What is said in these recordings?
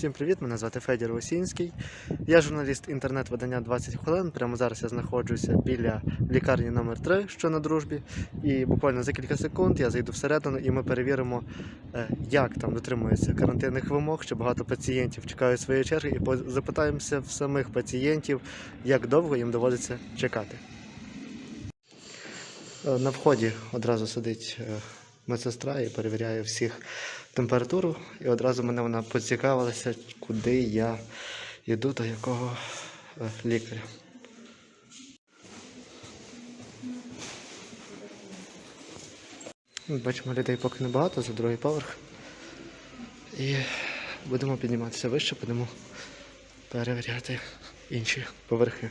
Всім привіт! Мене звати Федір Осінський. Я журналіст інтернет-видання 20 хвилин. Прямо зараз я знаходжуся біля лікарні номер 3 що на дружбі. І буквально за кілька секунд я зайду всередину і ми перевіримо, е, як там дотримуються карантинних вимог, що багато пацієнтів чекають своєї черги, і запитаємося в самих пацієнтів, як довго їм доводиться чекати. Е, На вході одразу сидить е, медсестра і перевіряє всіх температуру. І одразу мене вона поцікавилася, куди я йду до якого е, лікаря. Бачимо, людей поки небагато, за другий поверх. І будемо підніматися вище, будемо перевіряти інші поверхи.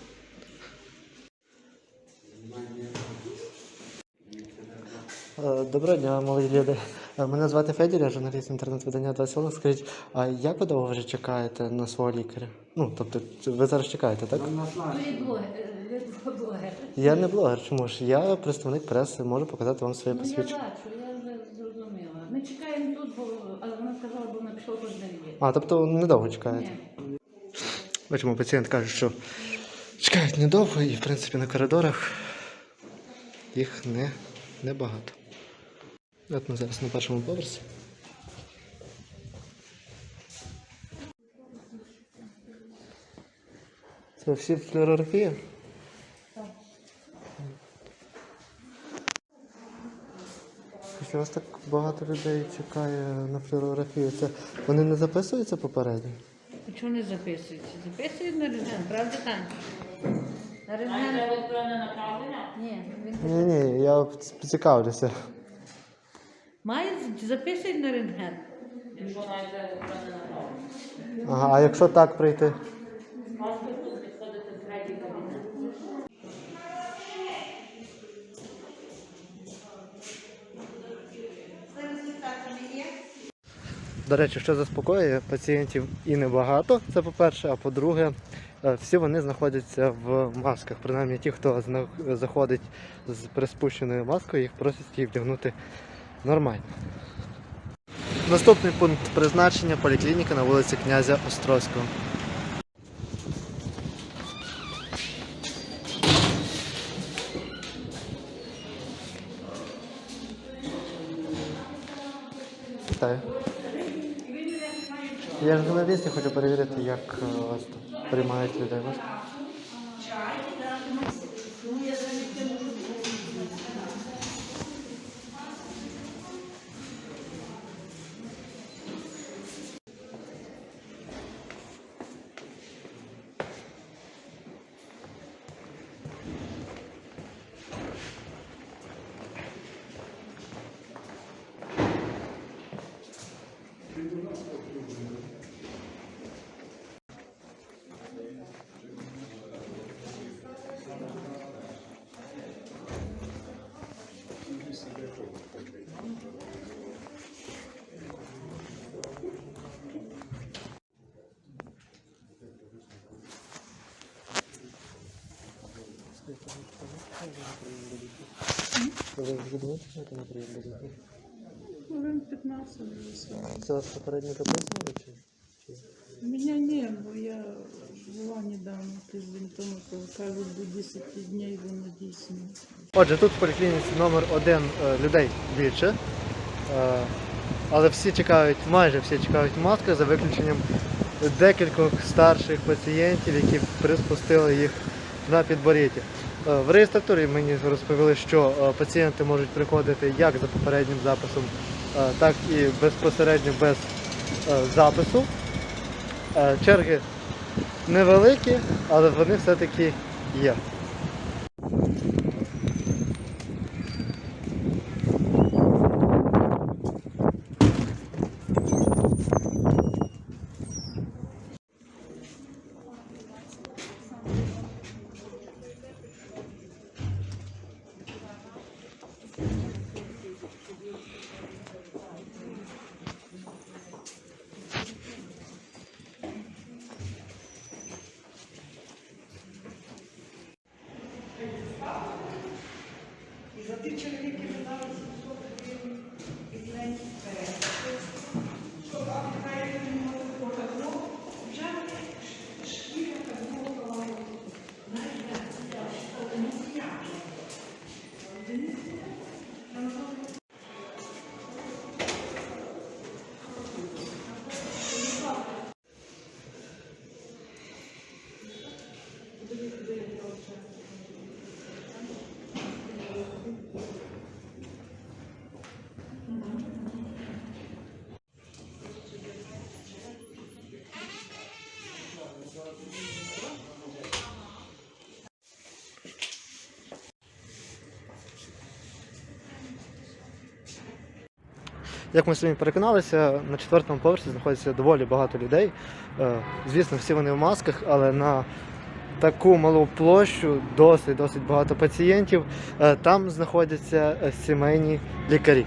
Доброго дня, молоді люди. Е, Мене звати Федір, я журналіст інтернет-видання 20 хвилин. Скажіть, а як ви довго вже чекаєте на свого лікаря? Ну, тобто, ви зараз чекаєте, так? Блогер. Я не блогер, чому ж? Я представник преси, можу показати вам своє Ну я посвідчення. бачу, я вже зрозуміла. Ми чекаємо тут, бо але вона сказала, бо вона пішла кожен день. А, тобто недовго чекаєте. Ні. Бачимо, пацієнт каже, що чекають недовго і, в принципі, на коридорах їх не, небагато. От ми зараз на першому поверсі. Це всі флюорографії? Якщо вас так багато людей чекає на флюорографію, це вони не записуються попередньо? Чого не записується? Записують на рентген, правда, Таня? На рентген? електронне направлення? Ні, він Ні, ні, я поцікавлюся. Має записують на рентген. Ага, а якщо так прийти? До речі, що заспокоює пацієнтів і небагато, це по-перше, а по-друге, е, всі вони знаходяться в масках. Принаймні ті, хто заходить з приспущеною маскою, їх просять її вдягнути нормально. Наступний пункт призначення поліклініка на вулиці князя Острозького. Вітаю. Я ж журналіст, я хочу перевірити, як е, вас приймають людей. Можна? Хвилин 15. Це вас попередньо записували чи? Меня не, бо я була недавно тиждень тому, то кажуть, до 10 днів воно дійсно. Отже, тут в поліклініці номер один е, людей більше, е, але всі чекають, майже всі чекають маски за виключенням декількох старших пацієнтів, які приспустили їх на підборіддя. Е, В реєстратурі мені розповіли, що е, пацієнти можуть приходити як за попереднім записом, е, так і безпосередньо без запису. Черги невеликі, але вони все-таки є. За ті не кримінальні. Як ми самі переконалися, на четвертому поверсі знаходиться доволі багато людей. Е, Звісно, всі вони в масках, але на таку малу площу досить досить багато пацієнтів. Е, Там знаходяться сімейні лікарі.